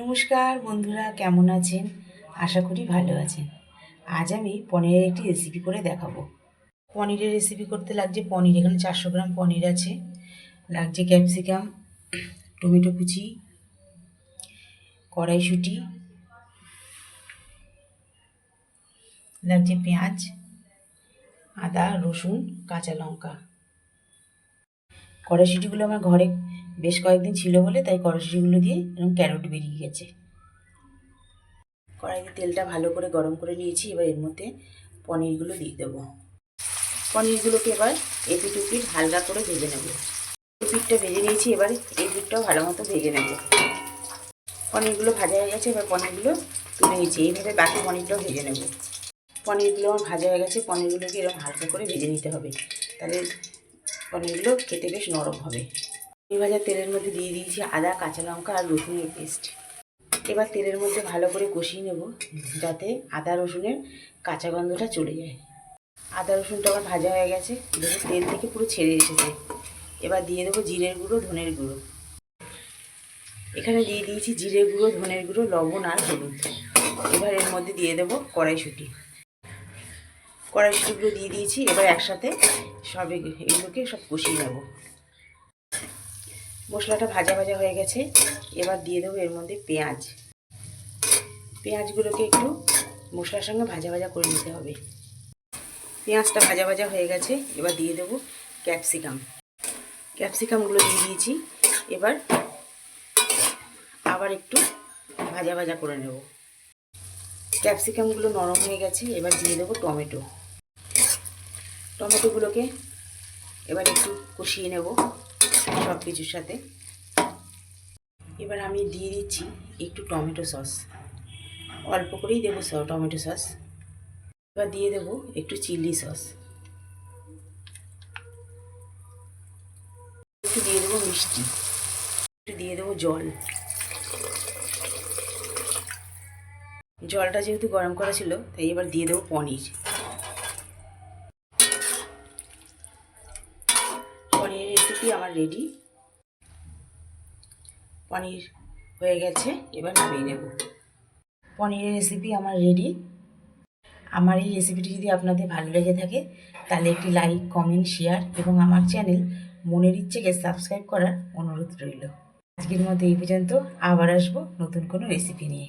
নমস্কার বন্ধুরা, কেমন আছেন? আশা করি ভালো আছেন। আজ আমি পনিরের একটি রেসিপি করে দেখাবো। পনিরের রেসিপি করতে লাগছে পনির, এখানে চারশো গ্রাম পনির আছে। লাগছে ক্যাপসিকাম টমেটো কুচি, কড়াইশুঁটি, লাগছে পেঁয়াজ, আদা, রসুন, কাঁচা লঙ্কা। কড়াইশুঁটিগুলো আমার ঘরে বেশ কয়েকদিন ছিল বলে তাই কড়াইশুঁটিগুলো দিয়ে এরকম ক্যারোট বেরিয়ে গেছে। কড়াইতে তেলটা ভালো করে গরম করে নিয়েছি, এবার এর মধ্যে পনিরগুলো দিয়ে দেবো। পনিরগুলোকে এবার এপিট উপিট হালকা করে ভেজে নেব। পিঠটা ভেজে নিয়েছি, এবার এই পিঠটাও ভালো মতো ভেজে নেব। পনিরগুলো ভাজা হয়ে গেছে, এবার পনিরগুলো তুলে নিয়েছি এইভাবে বাকি পনিরটাও ভেজে নেব। পনিরগুলো আমার ভাজা হয়ে গেছে, পনিরগুলোকে এরকম হালকা করে ভেজে নিতে হবে। তাহলে পনিরগুলো খেতে বেশ নরম হবে। এই ভাজা তেলের মধ্যে দিয়ে দিয়েছি আদা, কাঁচা লঙ্কা আর রসুনের পেস্ট। এবার তেলের মধ্যে ভালো করে কষিয়ে নেব যাতে আদা, রসুনের কাঁচা গন্ধটা চলে যায়। আদা, রসুনটা আমার ভাজা হয়ে গেছে। দেখো তেল থেকে পুরো ছেড়ে এসেছে। এবার দিয়ে দেবো জিরের গুঁড়ো, ধনের গুঁড়ো। এখানে দিয়ে দিয়েছি জিরের গুঁড়ো, ধনের গুঁড়ো, লবণ আর হলুদ। এবার এর মধ্যে দিয়ে দেবো কড়াইশুঁটি। কড়াইশুঁটিগুলো দিয়ে দিয়েছি, এবার একসাথে সব এগুলোকে সব কষিয়ে নেব। মশলাটা ভাজা ভাজা হয়ে গেছে, এবার দিয়ে দেবো এর মধ্যে পেঁয়াজ। পেঁয়াজগুলোকে একটু মশলার সঙ্গে ভাজা ভাজা করে নিতে হবে। পেঁয়াজটা ভাজা ভাজা হয়ে গেছে, এবার দিয়ে দেবো ক্যাপসিকাম। ক্যাপসিকামগুলো দিয়ে দিয়েছি, এবার আবার একটু ভাজা ভাজা করে নেব। ক্যাপসিকামগুলো নরম হয়ে গেছে, এবার দিয়ে দেবো টমেটো। টমেটোগুলোকে এবার একটু কষিয়ে নেব সব কিছুর সাথে। এবার আমি দিয়ে দিচ্ছি একটু টমেটো সস। অল্প করেই দেবো স টমেটো সস। এবার দিয়ে দেবো একটু চিলি সস। একটু দিয়ে দেবো মিষ্টি। একটু দিয়ে দেবো জল। জলটা যেহেতু গরম করা ছিল, তাই এবার দিয়ে দেবো পনির। পনিরের রেসিপি আমার রেডি পনির হয়ে গেছে, এবার নামিয়ে নেব। পনিরের রেসিপি আমার রেডি আমার এই রেসিপিটি যদি আপনাদের ভালো লেগে থাকে, তাহলে একটি লাইক কমেন্ট শেয়ার এবং আমার চ্যানেল মনের ইচ্ছেকে সাবস্ক্রাইব করার অনুরোধ রইল। আজকের মতো এই পর্যন্ত, আবার আসব নতুন কোনো রেসিপি নিয়ে।